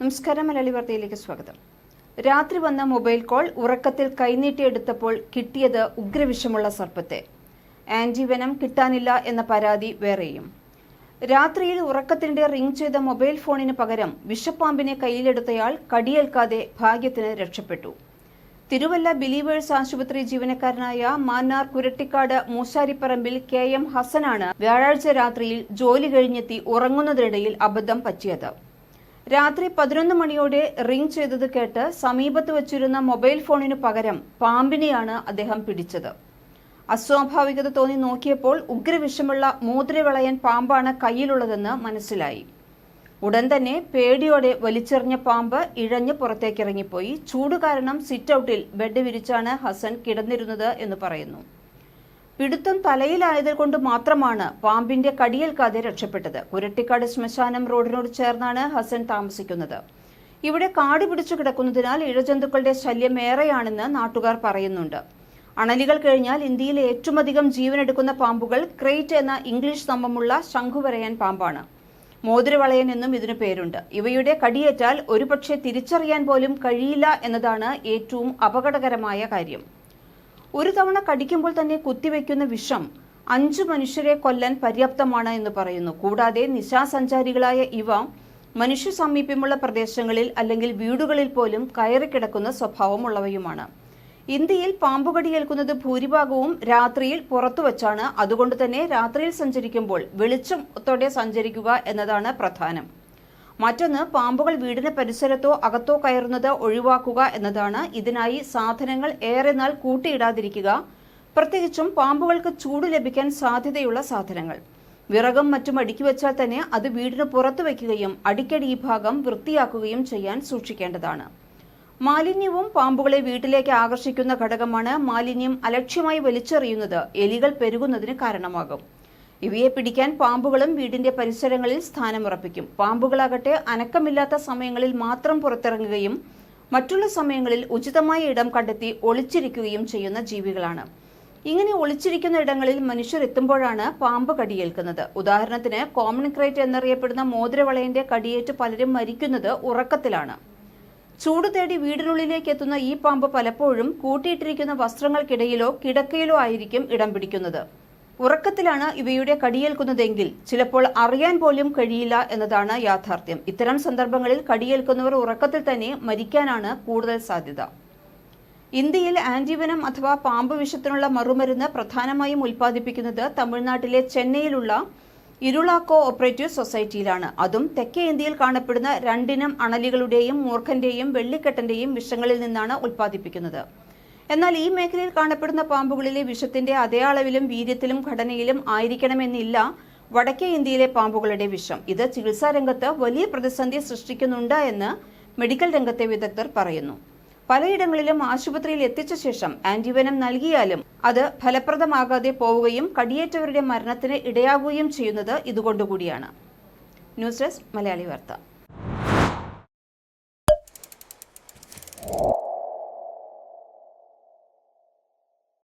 നമസ്കാരം മലയാളി വാർത്തയിലേക്ക് സ്വാഗതം. രാത്രി വന്ന മൊബൈൽ കോൾ ഉറക്കത്തിൽ കൈനീട്ടിയെടുത്തപ്പോൾ കിട്ടിയത് ഉഗ്രവിഷമുള്ള സർപ്പത്തെ. ആന്റിവെനം കിട്ടാനില്ല എന്ന പരാതി വേറെയും. രാത്രിയിൽ ഉറക്കത്തിന്റെ റിംഗ് ചെയ്ത മൊബൈൽ ഫോണിന് പകരം വിഷപ്പാമ്പിനെ കയ്യിലെടുത്തയാൾ കടിയേൽക്കാതെ ഭാഗ്യത്തിന് രക്ഷപ്പെട്ടു. തിരുവല്ല ബിലീവേഴ്സ് ആശുപത്രി ജീവനക്കാരനായ മാന്നാർ കുരട്ടിക്കാട് മൂശാരിപ്പറമ്പിൽ കെ എം ഹസനാണ് വ്യാഴാഴ്ച രാത്രിയിൽ ജോലി കഴിഞ്ഞെത്തി ഉറങ്ങുന്നതിനിടയിൽ അബദ്ധം പറ്റിയത്. രാത്രി പതിനൊന്ന് മണിയോടെ റിംഗ് ചെയ്തത് കേട്ട് സമീപത്ത് വച്ചിരുന്ന മൊബൈൽ ഫോണിനു പകരം പാമ്പിനെയാണ് അദ്ദേഹം പിടിച്ചത്. അസ്വാഭാവികത തോന്നി നോക്കിയപ്പോൾ ഉഗ്രവിഷമുള്ള മൂത്രവിളയൻ പാമ്പാണ് കയ്യിലുള്ളതെന്ന് മനസ്സിലായി. ഉടൻ തന്നെ പേടിയോടെ വലിച്ചെറിഞ്ഞ പാമ്പ് ഇഴഞ്ഞ് പുറത്തേക്കിറങ്ങിപ്പോയി. ചൂട് കാരണം സിറ്റ് ഔട്ടിൽ ബെഡ് വിരിച്ചാണ് ഹസൻ കിടന്നിരുന്നത് എന്ന് പറയുന്നു. പിടുത്തം തലയിലായത് കൊണ്ട് മാത്രമാണ് പാമ്പിന്റെ കടിയേൽക്കാതെ രക്ഷപ്പെട്ടത്. കുരട്ടിക്കാട് ശ്മശാനം റോഡിനോട് ചേർന്നാണ് ഹസൻ താമസിക്കുന്നത്. ഇവിടെ കാട് പിടിച്ചു കിടക്കുന്നതിനാൽ ഇഴജന്തുക്കളുടെ ശല്യം ഏറെയാണെന്ന് നാട്ടുകാർ പറയുന്നുണ്ട്. അണലികൾ കഴിഞ്ഞാൽ ഇന്ത്യയിൽ ഏറ്റവും അധികം ജീവനെടുക്കുന്ന പാമ്പുകൾ ക്രേറ്റ് എന്ന ഇംഗ്ലീഷ് സ്തംഭമുള്ള ശംഖുവരയൻ പാമ്പാണ്. മോതിരവളയൻ എന്നും ഇതിനു പേരുണ്ട്. ഇവയുടെ കടിയേറ്റാൽ ഒരുപക്ഷെ തിരിച്ചറിയാൻ പോലും കഴിയില്ല എന്നതാണ് ഏറ്റവും അപകടകരമായ കാര്യം. ഒരു തവണ കടിക്കുമ്പോൾ തന്നെ കുത്തിവെക്കുന്ന വിഷം അഞ്ചു മനുഷ്യരെ കൊല്ലാൻ പര്യാപ്തമാണ് എന്ന് പറയുന്നു. കൂടാതെ നിശാസഞ്ചാരികളായ ഇവ മനുഷ്യ സമീപ്യമുള്ള പ്രദേശങ്ങളിൽ അല്ലെങ്കിൽ വീടുകളിൽ പോലും കയറിക്കിടക്കുന്ന സ്വഭാവമുള്ളവയുമാണ് ഇന്ത്യയിൽ പാമ്പുകടിയേൽക്കുന്നത് ഭൂരിഭാഗവും രാത്രിയിൽ പുറത്തു വച്ചാണ്. അതുകൊണ്ട് തന്നെ രാത്രിയിൽ സഞ്ചരിക്കുമ്പോൾ വെളിച്ചത്തോടെ സഞ്ചരിക്കുക എന്നതാണ് പ്രധാനം. മറ്റൊന്ന് പാമ്പുകൾ വീടിന് പരിസരത്തോ അകത്തോ കയറുന്നത് ഒഴിവാക്കുക എന്നതാണ്. ഇതിനായി സാധനങ്ങൾ ഏറെ നാൾ കൂട്ടിയിടാതിരിക്കുക. പ്രത്യേകിച്ചും പാമ്പുകൾക്ക് ചൂട് ലഭിക്കാൻ സാധ്യതയുള്ള സാധനങ്ങൾ. വിറകും മറ്റും അടുക്കി വെച്ചാൽ തന്നെ അത് വീടിന് പുറത്തു വയ്ക്കുകയും അടിക്കടി ഈ ഭാഗം വൃത്തിയാക്കുകയും ചെയ്യാൻ സൂക്ഷിക്കേണ്ടതാണ്. മാലിന്യവും പാമ്പുകളെ വീട്ടിലേക്ക് ആകർഷിക്കുന്ന ഘടകമാണ് മാലിന്യം അലക്ഷ്യമായി വലിച്ചെറിയുന്നത്. എലികൾ പെരുകുന്നതിന് കാരണമാകും. ഇവയെ പിടിക്കാൻ പാമ്പുകളും വീടിന്റെ പരിസരങ്ങളിൽ സ്ഥാനമുറപ്പിക്കും. പാമ്പുകളാകട്ടെ അനക്കമില്ലാത്ത സമയങ്ങളിൽ മാത്രം പുറത്തിറങ്ങുകയും മറ്റുള്ള സമയങ്ങളിൽ ഉചിതമായ ഇടം കണ്ടെത്തി ഒളിച്ചിരിക്കുകയും ചെയ്യുന്ന ജീവികളാണ്. ഇങ്ങനെ ഒളിച്ചിരിക്കുന്ന ഇടങ്ങളിൽ മനുഷ്യർ എത്തുമ്പോഴാണ് പാമ്പ് കടിയേൽക്കുന്നത്. ഉദാഹരണത്തിന് കോമൺ ക്രൈറ്റ് എന്നറിയപ്പെടുന്ന മോതിരവളയന്റെ കടിയേറ്റ് പലരും മരിക്കുന്നത് ഉറക്കത്തിലാണ്. ചൂട് തേടി വീടിനുള്ളിലേക്ക് എത്തുന്ന ഈ പാമ്പ് പലപ്പോഴും കൂട്ടിയിട്ടിരിക്കുന്ന വസ്ത്രങ്ങൾക്കിടയിലോ കിടക്കയിലോ ആയിരിക്കും ഇടം പിടിക്കുന്നത്. ഉറക്കത്തിലാണ് ഇവയുടെ കടിയേൽക്കുന്നതെങ്കിൽ ചിലപ്പോൾ അറിയാൻ പോലും കഴിയില്ല എന്നതാണ് യാഥാർത്ഥ്യം. ഇത്തരം സന്ദർഭങ്ങളിൽ കടിയേൽക്കുന്നവർ ഉറക്കത്തിൽ തന്നെ മരിക്കാനാണ് കൂടുതൽ സാധ്യത. ഇന്ത്യയിൽ ആന്റിവനം അഥവാ പാമ്പ് വിഷത്തിനുള്ള മറുമരുന്ന് പ്രധാനമായും ഉൽപ്പാദിപ്പിക്കുന്നത് തമിഴ്നാട്ടിലെ ചെന്നൈയിലുള്ള ഇരുളാക്കോ ഓപ്പറേറ്റീവ് സൊസൈറ്റിയിലാണ്. അതും തെക്കേ ഇന്ത്യയിൽ കാണപ്പെടുന്ന രണ്ടിനം അണലികളുടെയും മൂർഖന്റെയും വെള്ളിക്കെട്ടന്റെയും വിഷങ്ങളിൽ നിന്നാണ് ഉൽപ്പാദിപ്പിക്കുന്നത്. എന്നാൽ ഈ മേഖലയിൽ കാണപ്പെടുന്ന പാമ്പുകളിലെ വിഷത്തിന്റെ അതേ അളവിലും വീര്യത്തിലും ഘടനയിലും ആയിരിക്കണമെന്നില്ല വടക്കേ ഇന്ത്യയിലെ പാമ്പുകളുടെ വിഷം. ഇത് ചികിത്സാ രംഗത്ത് വലിയ പ്രതിസന്ധി സൃഷ്ടിക്കുന്നുണ്ട് എന്ന് മെഡിക്കൽ രംഗത്തെ വിദഗ്ധർ പറയുന്നു. പലയിടങ്ങളിലും ആശുപത്രിയിൽ എത്തിച്ച ശേഷം ആന്റിവെനം നൽകിയാലും അത് ഫലപ്രദമാകാതെ പോവുകയും കടിയേറ്റവരുടെ മരണത്തിന് ഇടയാകുകയും ചെയ്യുന്നത് ഇതുകൊണ്ടുകൂടിയാണ്. ന്യൂസ് ഡെസ്ക് മലയാളി വാർത്ത.